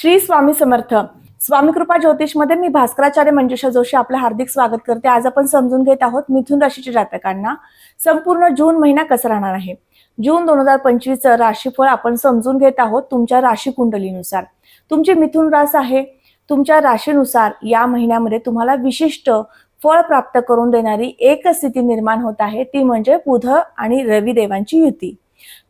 श्री स्वामी समर्थ. स्वामी कृपा ज्योतिषमध्ये मी भास्कराचार्य मंजुषा जोशी आपलं हार्दिक स्वागत करते. आज आपण समजून घेत आहोत मिथुन राशीच्या जातकांना. संपूर्ण जून महिना कसा राहणार आहे? जून दोन हजार पंचवीसचं राशीफळ आपण समजून घेत आहोत तुमच्या राशी कुंडलीनुसार तुमची मिथुन रास आहे. तुमच्या राशीनुसार या महिन्यामध्ये तुम्हाला विशिष्ट फळ प्राप्त करून देणारी एक स्थिती निर्माण होत आहे. ती म्हणजे बुध आणि रवी देवांची युती.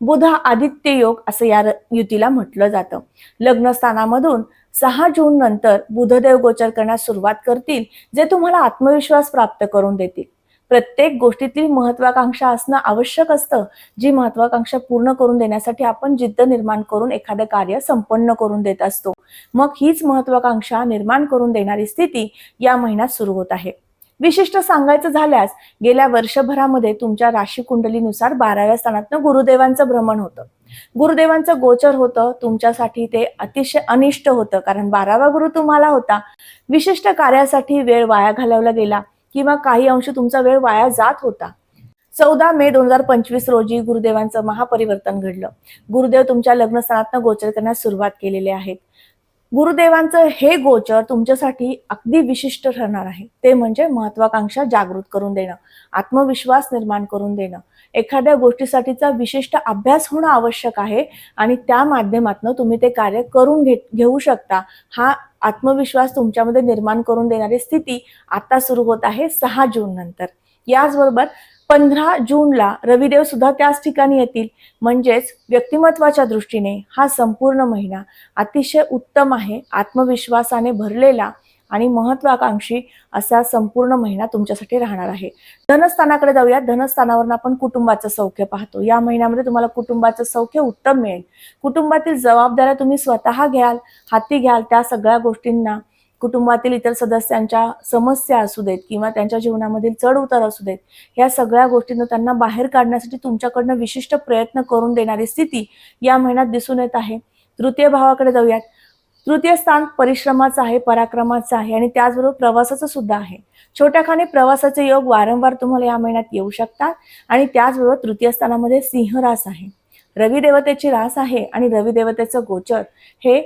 बुध आदित्य योग असं या युतीला म्हटलं जातं. लग्न स्थानामधून सहा जून नंतर बुधदेव गोचर करण्यास सुरुवात करतील जे तुम्हाला आत्मविश्वास प्राप्त करून देतील. प्रत्येक गोष्टीतली महत्वाकांक्षा असणं आवश्यक असतं जी महत्वाकांक्षा पूर्ण करून देण्यासाठी आपण जिद्द निर्माण करून एखादं कार्य संपन्न करून देत असतो. मग हीच महत्वाकांक्षा निर्माण करून देणारी स्थिती या महिन्यात सुरू होत आहे. विशिष्ट सांगायचं झाल्यास गेल्या वर्षभरामध्ये तुमच्या राशी कुंडलीनुसार बाराव्या स्थानातनं गुरुदेवांचं भ्रमण होतं. गुरुदेवांचं गोचर होतं तुमच्यासाठी ते अतिशय अनिष्ट होतं कारण बारावा गुरु तुम्हाला होता. विशिष्ट कार्यासाठी वेळ वाया घालवला गेला किंवा काही अंश तुमचा वेळ वाया जात होता. चौदा मे दोन हजार पंचवीस रोजी गुरुदेवांचं महापरिवर्तन घडलं. गुरुदेव तुमच्या लग्नस्थानातनं गोचर करण्यास सुरुवात केलेली आहेत. गुरुदेवांचं हे गोचर तुमच्यासाठी अगदी विशिष्ट ठरणार आहे. ते म्हणजे महत्वाकांक्षा जागृत करून देणं आत्मविश्वास निर्माण करून देणं. एखाद्या गोष्टीसाठीचा विशिष्ट अभ्यास होणं आवश्यक आहे आणि त्या माध्यमातून तुम्ही ते कार्य करून घे घेऊ शकता. हा आत्मविश्वास तुमच्यामध्ये निर्माण करून देणारी स्थिती आता सुरू होत आहे सहा जून नंतर. याचबरोबर पंधरा जूनला रविदेव सुद्धा त्याच ठिकाणी येतील. म्हणजेच व्यक्तिमत्वाच्या दृष्टीने हा संपूर्ण महिना अतिशय उत्तम आहे आत्मविश्वासाने भरलेला आणि महत्वाकांक्षी असा संपूर्ण महिना तुमच्यासाठी राहणार आहे. धनस्थानाकडे जाऊया धनस्थानावरून आपण कुटुंबाचं सौख्य पाहतो. या महिन्यामध्ये तुम्हाला कुटुंबाचं सौख्य उत्तम मिळेल. कुटुंबातील जबाबदाऱ्या तुम्ही स्वतः घ्याल हाती घ्याल त्या सगळ्या गोष्टींना. कुटुंबातील इतर सदस्यांच्या समस्या असू देत किंवा त्यांच्या जीवनामधील चढ उतार असू देत या सगळ्या गोष्टींना त्यांना बाहेर काढण्यासाठी तुमच्याकडनं विशिष्ट प्रयत्न करून देणारी स्थिती या महिन्यात दिसून येत आहे. तृतीय भावाकडे जाऊयात. तृतीय स्थान परिश्रमाचं आहे पराक्रमाचं आहे आणि त्याचबरोबर प्रवासाचं सुद्धा आहे. छोट्याखाने प्रवासाचे योग वारंवार तुम्हाला या महिन्यात येऊ शकतात आणि त्याचबरोबर तृतीय स्थानामध्ये सिंह रास आहे. रवी देवतेची रास आहे आणि रवी देवतेचं गोचर हे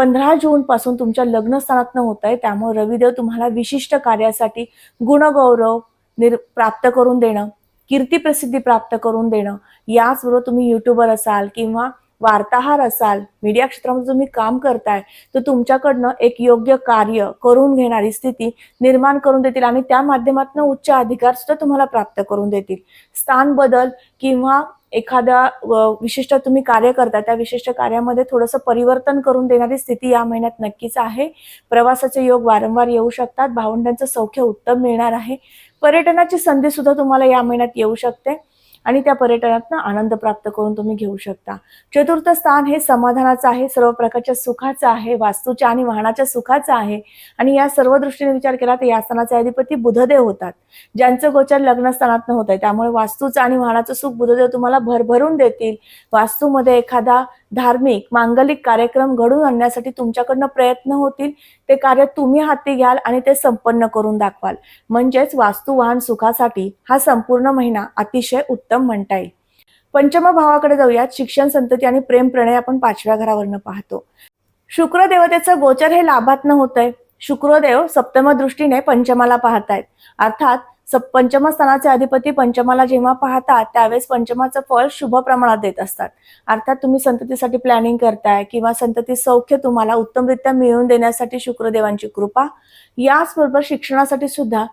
पंधरा जून पासून तुमच्या लग्नस्थानातनं होत आहे. त्यामुळे रविदेव तुम्हाला विशिष्ट कार्यासाठी गुणगौरव निर् प्राप्त करून देणं कीर्ती प्रसिद्धी प्राप्त करून देणं याचबरोबर तुम्ही युट्यूबर असाल किंवा वार्ताहर असाल मीडिया क्षेत्रामध्ये तुम्ही काम करताय तर तुमच्याकडनं एक योग्य कार्य करून घेणारी स्थिती निर्माण करून देतील आणि त्या माध्यमातून उच्च अधिकार सुद्धा तुम्हाला प्राप्त करून देतील. स्थान बदल किंवा एखाद्या विशिष्ट तुम्ही कार्य करता त्या विशिष्ट कार्यामध्ये थोडंसं परिवर्तन करून देणारी स्थिती या महिन्यात नक्कीच आहे. प्रवासाचे योग वारंवार येऊ शकतात. भावंडांचं सौख्य उत्तम मिळणार आहे. पर्यटनाची संधी सुद्धा तुम्हाला या महिन्यात येऊ शकते. आणि त्या पर्यटनातनं आनंद प्राप्त करून तुम्ही घेऊ शकता. चतुर्थ स्थान हे समाधानाचं आहे सर्व प्रकारच्या सुखाचं आहे वास्तूच्या आणि वाहनाच्या सुखाचं आहे. आणि या सर्व दृष्टीने विचार केला तर या स्थानाचे अधिपती बुधदेव होतात. ज्यांचं गोचर लग्नस्थानातनं होत आहे त्यामुळे वास्तूचं आणि वाहनाचं सुख बुधदेव तुम्हाला भरभरून देतील. वास्तूमध्ये एखादा धार्मिक मांगलिक कार्यक्रम घडून आणण्यासाठी तुमच्याकडनं प्रयत्न होतील ते कार्य तुम्ही हाती घ्याल आणि ते संपन्न करून दाखवाल. म्हणजेच वास्तू वाहन सुखासाठी हा संपूर्ण महिना अतिशय उत्तम म्हणता येईल. पंचम भावाकडे जाऊयात. शिक्षण संतती आणि प्रेम प्रणय आपण पाचव्या घरावरनं पाहतो. शुक्र देवतेचं गोचर हे लाभातनं होत आहे शुक्रदेव सप्तम दृष्टीने पंचमाला पाहतायत. अर्थात सप पंचम स्थानाचे अधिपती पंचमाला जेव्हा पाहतात त्यावेळेस पंचमाचं फळ शुभ प्रमाणात देत असतात. अर्थात तुम्ही संततीसाठी प्लॅनिंग करताय किंवा संतती सौख्य तुम्हाला उत्तमरित्या मिळवून देण्यासाठी शुक्रदेवांची कृपा याचबरोबर शिक्षणासाठी सुद्धा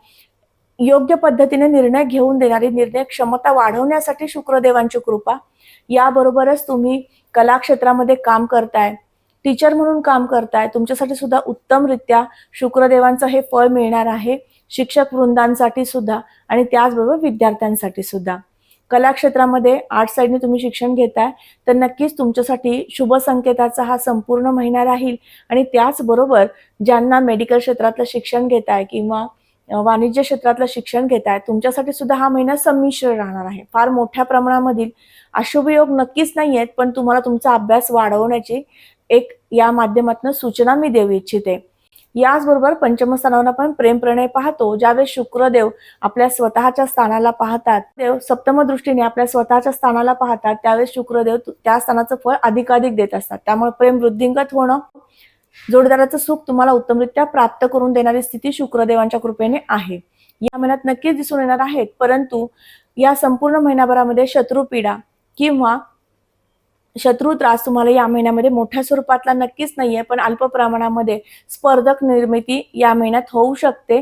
योग्य पद्धतीने निर्णय घेऊन देणारी निर्णय क्षमता वाढवण्यासाठी शुक्रदेवांची कृपा याबरोबरच तुम्ही कला क्षेत्रामध्ये काम करताय. टीचर म्हणून काम करताय तुमच्यासाठी सुद्धा उत्तमरित्या शुक्रदेवांचं हे फळ मिळणार आहे शिक्षक वृंदांसाठी सुद्धा आणि त्याचबरोबर विद्यार्थ्यांसाठी सुद्धा. कला क्षेत्रामध्ये आर्ट साईडने तुम्ही शिक्षण घेताय तर नक्कीच तुमच्यासाठी शुभ संकेताचा हा संपूर्ण महिना राहील आणि त्याचबरोबर ज्यांना मेडिकल क्षेत्रातलं शिक्षण घेताय किंवा वाणिज्य क्षेत्रातलं शिक्षण घेताय तुमच्यासाठी सुद्धा हा महिना संमिश्र राहणार आहे. फार मोठ्या प्रमाणामधील अशुभ योग नक्कीच नाही आहेत पण तुम्हाला तुमचा अभ्यास वाढवण्याची एक या माध्यमातून सूचना मी देऊ इच्छिते. याचबरोबर पंचमस्थानावर आपण प्रेम प्रणय पाहतो ज्यावेळेस शुक्रदेव आपल्या स्वतःच्या स्थानाला पाहतात देव सप्तम दृष्टीने आपल्या स्वतःच्या स्थानाला पाहतात त्यावेळेस शुक्रदेव त्या स्थानाचं फळ अधिकाधिक देत असतात. त्यामुळे प्रेम वृद्धिंगत होणं जोडदाराचं सुख तुम्हाला उत्तमरित्या प्राप्त करून देणारी स्थिती शुक्रदेवांच्या कृपेने आहे. या महिन्यात नक्कीच दिसून येणार आहेत परंतु या संपूर्ण महिन्याभरामध्ये शत्रुपीडा किंवा शत्रू त्रास तुम्हाला या महिन्यामध्ये मोठ्या स्वरूपातला नक्कीच नाहीये पण अल्प प्रमाणामध्ये स्पर्धक निर्मिती या महिन्यात होऊ शकते.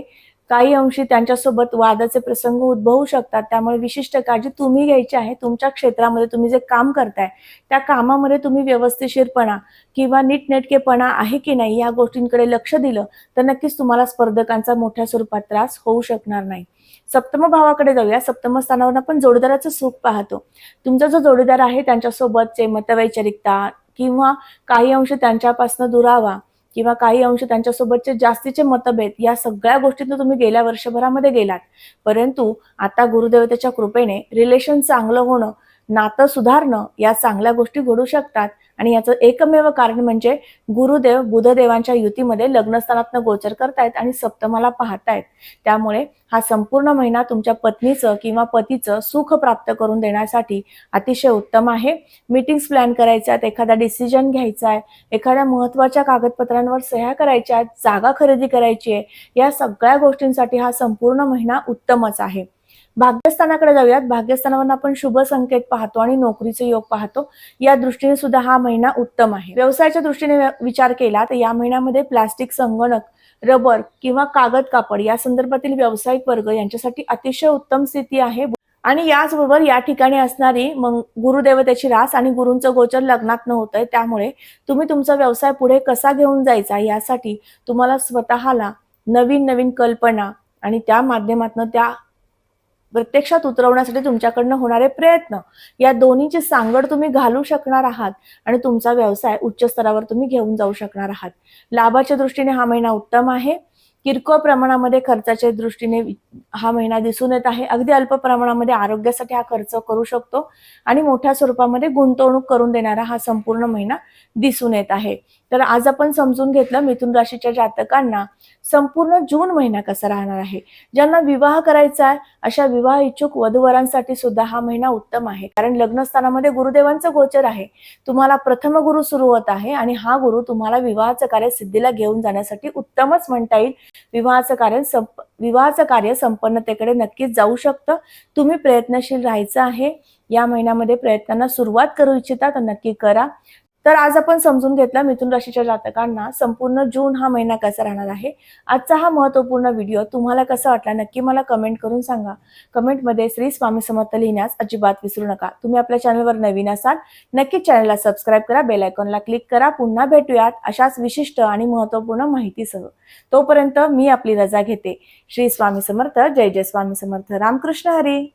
काही अंशी त्यांच्यासोबत वादाचे प्रसंग उद्भवू शकतात. त्यामुळे विशिष्ट काळजी तुम्ही घ्यायची आहे. तुमच्या क्षेत्रामध्ये तुम्ही जे काम करताय त्या कामामध्ये तुम्ही व्यवस्थिशीरपणा किंवा नीटनेटकेपणा आहे की नाही या गोष्टींकडे लक्ष दिलं तर नक्कीच तुम्हाला स्पर्धकांचा मोठ्या स्वरूपात त्रास होऊ शकणार नाही. सप्तम भावाकडे जाऊया. सप्तम स्थानावर आपण जोडीदाराचं सुख पाहतो. तुमचा जो जोडीदार आहे त्यांच्यासोबतचे मतवैचारिकता किंवा काही अंश त्यांच्यापासून दुरावा किंवा काही अंश त्यांच्यासोबतचे जास्तीचे मतभेद या सगळ्या गोष्टीतून तुम्ही गेल्या वर्षभरामध्ये गेलात. परंतु आता गुरुदेवतेच्या कृपेने रिलेशन चांगलं होणं नातं सुधारणं या चांगल्या गोष्टी घडू शकतात. आणि याचं एकमेव कारण म्हणजे गुरुदेव बुधदेवांच्या युतीमध्ये लग्नस्थानातनं गोचर करतायत आणि सप्तमाला पाहतायत. त्यामुळे हा संपूर्ण महिना तुमच्या पत्नीचं किंवा पतीचं सुख प्राप्त करून देण्यासाठी अतिशय उत्तम आहे. मीटिंग्स प्लॅन करायच्या आहेत एखादा डिसिजन घ्यायचा आहे एखाद्या महत्त्वाच्या कागदपत्रांवर सह्या करायच्या आहेत जागा खरेदी करायची आहे या सगळ्या गोष्टींसाठी हा संपूर्ण महिना उत्तमच आहे. भाग्यस्थानाकडे जाऊयात. भाग्यस्थानावर आपण शुभ संकेत पाहतो आणि नोकरीचे योग पाहतो. या दृष्टीने सुद्धा हा महिना उत्तम आहे. व्यवसायाच्या दृष्टीने विचार केला तर या महिन्यामध्ये प्लास्टिक संगणक रबर किंवा कागद कापड या संदर्भातील व्यावसायिक वर्ग यांच्यासाठी अतिशय उत्तम स्थिती आहे. आणि याचबरोबर या ठिकाणी असणारी मग गुरुदेवतेची रास आणि गुरूंचं गोचर लग्नात न होतंय त्यामुळे तुम्ही तुमचा व्यवसाय पुढे कसा घेऊन जायचा यासाठी तुम्हाला स्वतःला नवीन नवीन कल्पना आणि त्या माध्यमातून त्या प्रत्यक्षात उतरवण्यासाठी तुमच्याकडनं होणारे प्रयत्न. या दोन्हीची सांगड तुम्ही घालू शकणार आहात आणि तुमचा व्यवसाय उच्च स्तरावर तुम्ही घेऊन जाऊ शकणार आहात. लाभाच्या दृष्टीने हा महिना उत्तम आहे. किरकोळ प्रमाणामध्ये खर्चाच्या दृष्टीने हा महिना दिसून येत आहे. अगदी अल्प प्रमाणामध्ये आरोग्यासाठी हा खर्च करू शकतो आणि मोठ्या स्वरूपामध्ये गुंतवणूक करून देणारा हा संपूर्ण महिना दिसून येत आहे. तर आज आपण समजून घेतलं मिथुन राशीच्या जातकांना संपूर्ण जून महिना कसा राहणार आहे? ज्यांना विवाह करायचा आहे अशा विवाह इच्छुक वधूवरांसाठी सुद्धा हा महिना उत्तम आहे. कारण लग्नस्थानामध्ये गुरुदेवांचं गोचर आहे. तुम्हाला प्रथम गुरु सुरू होत आहे आणि हा गुरु तुम्हाला विवाहाचं कार्य सिद्धीला घेऊन जाण्यासाठी उत्तमच म्हणता येईल. विवाहाचं कार्य संप विवाहाचं कार्य संपन्नतेकडे नक्कीच जाऊ शकतं. तुम्ही प्रयत्नशील राहायचं आहे. या महिन्यामध्ये प्रयत्नांना सुरुवात करू इच्छिता तर नक्की करा. तर आज आपण समजून घेतला मिथुन राशीच्या जातकांना संपूर्ण जून हा महिना कसा राहणार आहे. आजचा हा महत्त्वपूर्ण व्हिडिओ तुम्हाला कसा वाटला नक्की मला कमेंट करून सांगा. कमेंटमध्ये श्री स्वामी समर्थ लिहिण्यास अजिबात विसरू नका. तुम्ही आपल्या चॅनलवर नवीन असाल नक्कीच चॅनलला सबस्क्राईब करा बेल आयकॉनला क्लिक करा. पुन्हा भेटूयात अशाच विशिष्ट आणि महत्त्वपूर्ण माहितीसह. तोपर्यंत मी आपली रजा घेते. श्री स्वामी समर्थ जय जय स्वामी समर्थ. रामकृष्ण हरी.